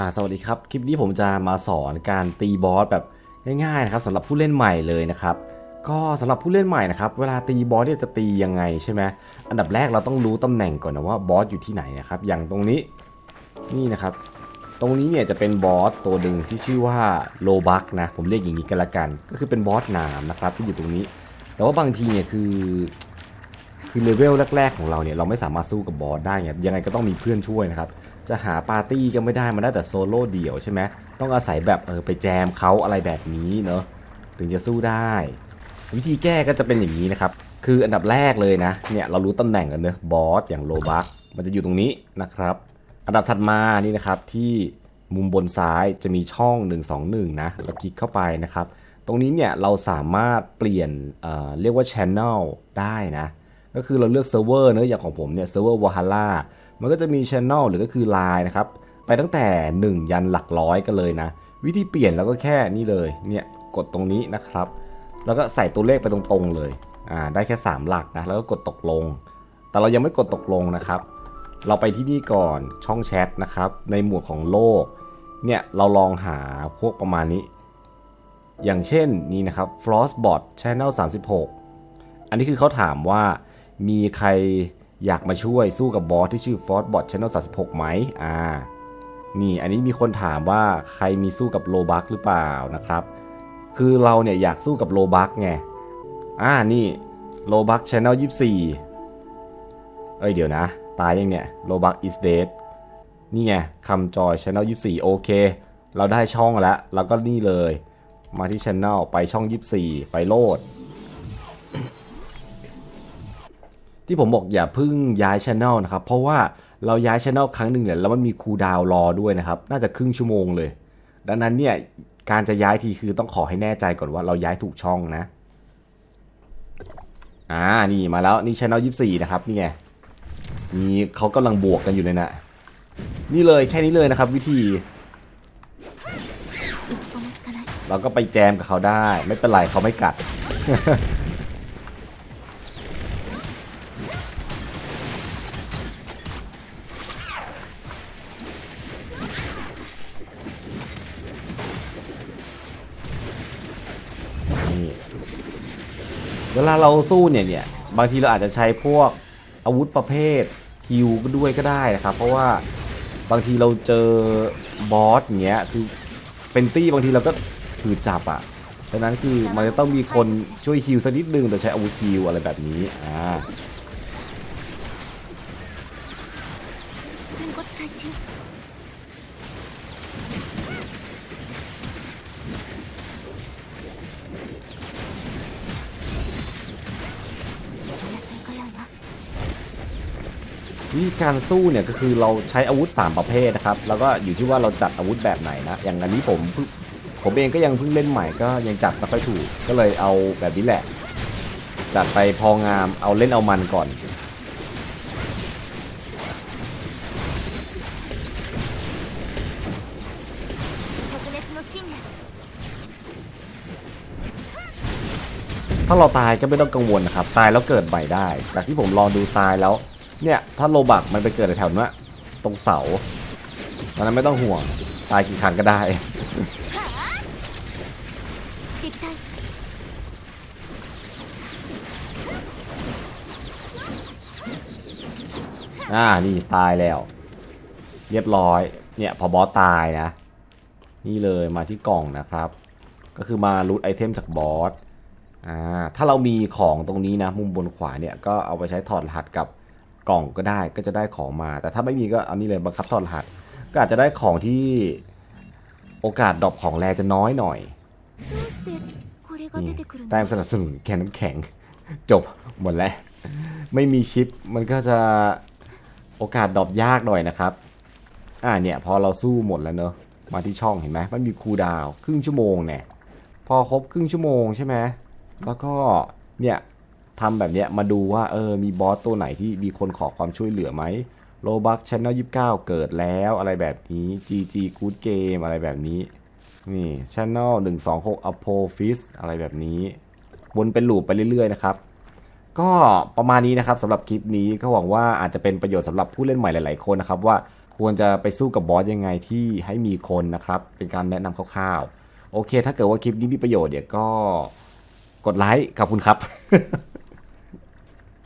อ่าสวัสดีครับ คลิปนี้ผมจะมาสอนการตีบอสแบบง่ายๆนะครับสำหรับผู้เล่นใหม่เลยนะครับ ก็สำหรับผู้เล่นใหม่นะครับ เวลาตีบอสเนี่ยจะตียังไงใช่ไหมอันดับแรกเราต้องรู้ตำแหน่งก่อนนะว่าบอสอยู่ที่ไหนนะครับ อย่างตรงนี้นี่นะครับ ตรงนี้เนี่ยจะเป็นบอสตัวหนึ่งที่ชื่อว่าโลบักนะ ผมเรียกอย่างนี้กันละกัน ก็คือเป็นบอสหนามนะครับที่อยู่ตรงนี้ แต่ว่าบางทีเนี่ยคือคือเลเวลแรก ๆ ของเราเนี่ยเราไม่สามารถสู้กับบอสได้ไงยังไงก็ต้องมีเพื่อนช่วยนะครับ จะหาปาร์ตี้ก็ไม่ได้มันได้แต่โซโล่เดี่ยวใช่ไหมต้องอาศัยแบบเออไปแจมเขาอะไรแบบนี้เนอะถึงจะสู้ได้ วิธีแก้ก็จะเป็นอย่างนี้นะครับ คืออันดับแรกเลยนะเนี่ยเรารู้ตำแหน่งกันเนอะบอสอย่างโลบักมันจะอยู่ตรงนี้นะครับ อันดับถัดมานี่นะครับที่มุมบนซ้ายจะมีช่อง 121 นะเราคลิกเข้าไปนะครับ ตรงนี้เนี่ยเราสามารถเปลี่ยนเเรียกว่า Channel ได้นะ ก็คือเราเลือกเซิร์ฟเวอร์เนอะอย่างของผมเนี่ยเซิร์ฟเวอร์วาฮาร่า มันก็จะมี Channel หรือก็คือ Line นะครับ ไปตั้งแต่ 1 ยันหลักร้อยกันเลยนะ วิธีเปลี่ยนเราก็แค่นี่เลย เนี่ย กดตรงนี้นะครับ แล้วก็ใส่ตัวเลขไปตรงๆเลย อ่า ได้แค่ 3 หลักนะ แล้วก็กดตกลง แต่เรายังไม่กดตกลงนะครับ เราไปที่นี่ก่อนช่องแชทนะครับ ในหมวดของโลก เนี่ยเราลองหาพวกประมาณนี้ อย่างเช่นนี่นะครับ Frostbot Channel 36 อันนี้คือเขาถามว่ามีใคร อยากมาช่วยสู้กับบอสที่ชื่อ Frostbot Channel 36ไหมอ่า นี่อันนี้มีคนถามว่าใครมีสู้กับโลบักหรือเปล่านะครับ คือเราเนี่ยอยากสู้กับโลบักไง อ่า นี่โลบัก Channel 24เอ้ยเดี๋ยวนะ ตายยังเนี่ยโลบัก is dead นี่ไงคำจอย Channel 24โอเค เราได้ช่องแล้วเราก็นี่เลย มาที่ Channel ไปช่อง24ไปโลด ที่ผมบอกอย่าพึ่งย้ายช anel นะครับ เพราะว่าเราย้ายช anel ครั้งหนึ่งเนี่ยแล้วมันมีคูดาวรอด้วยนะครับ น่าจะครึ่งชั่วโมงเลย ดังนั้นเนี่ยการจะย้ายทีคือต้องขอให้แน่ใจก่อนว่าเราย้ายถูกช่องนะ อ่านี่มาแล้วนี่ช anel ยี่สี่นะครับนี่ไงมีเขากำลังบวกกันอยู่เลยนะนี่เลยแค่นี้เลยนะครับวิธีเราก็ไปแจมกับเขาได้ ไม่เป็นไรเขาไม่กัด นี่เวลาเราสู้เนี่ยเนี่ยบางทีเราอาจจะใช้พวกอาวุธประเภทฮิวก็ด้วยก็ได้นะครับ เพราะว่าบางทีเราเจอบอสอย่างเงี้ยคือเป็นตี้บางทีเราก็ถือจับอะ่ะดังนั้นคือมันจะต้องมีคนช่วยฮิวสักนิดนึงโดยใช้อาวุธฮิวอะไรแบบนี้อ่าิธีการสู้เนี่ยก็คือเราใช้อาวุธ 3 ประเภทนะครับ แล้วก็อยู่ที่ว่าเราจัดอาวุธแบบไหนนะ อย่างอันนี้ผมผมเองก็ยังเพิ่งเล่นใหม่ก็ยังจัดไม่ค่อยถูก ก็เลยเอาแบบนี้แหละ จัดไปพองามเอาเล่นเอามันก่อนถ้าเราตายก็ไม่ต้องกังวลนะครับ ตายแล้วเกิดใหม่ได้ จากที่ผมลองดูตายแล้ว เนี่ยถ้าโลบักมันไปเกิดแถวนั้นตรงเสาตอนนั้นไม่ต้องห่วง ตายกี่ครั้งก็ได้อ่านี่ตายแล้ว เรียบร้อย เนี่ยพอบอสตายนะ นี่เลยมาที่กล่องนะครับ ก็คือมารูทไอเทมจากบอสอ่าถ้าเรามีของตรงนี้นะ มุมบนขวาเนี่ยก็เอาไปใช้ถอดรหัสกับ กล่องก็ได้ก็จะได้ของมา แต่ถ้าไม่มีก็เอานี่เลยบังคับถอดรหัส ก็อาจจะได้ของที่โอกาสดรอปของแรจะน้อยหน่อยแต่สนับสนุนแค่น้ำแข็ง จบหมดแล้ว ไม่มีชิปมันก็จะโอกาสดรอปยากหน่อยนะครับ อ่าเนี่ยพอเราสู้หมดแล้วเนอะมาที่ช่องเห็นไหมมันมีคูดาวครึ่งชั่วโมงเนี่ยพอครบครึ่งชั่วโมงใช่ไหมแล้วก็เนี่ย ทำแบบเนี้ยมาดูว่าเออมีบอสตัวไหนที่มีคนขอความช่วยเหลือไหมโลบักช n น e l 29เกิดแล้วอะไรแบบนี้ GG Good Game อะไรแบบนี้ นี่ Channel 126 Apo f i s อะไรแบบนี้วนเป็นลูปไปเรื่อยๆนะครับ ก็ประมาณนี้นะครับสำหรับคลิปนี้ก็หวังว่าอาจจะเป็นประโยชน์สำหรับผู้เล่นใหม่หลายๆคนนะครับว่าควรจะไปสู้กับบอสยังไงที่ให้มีคนนะครับ เป็นการแนะนำคร่าวๆ โอเค ถ้าเกิดว่าคลิปนี้มีประโยชน์เนี่ยก็กดไลค์ขอบคุณครับ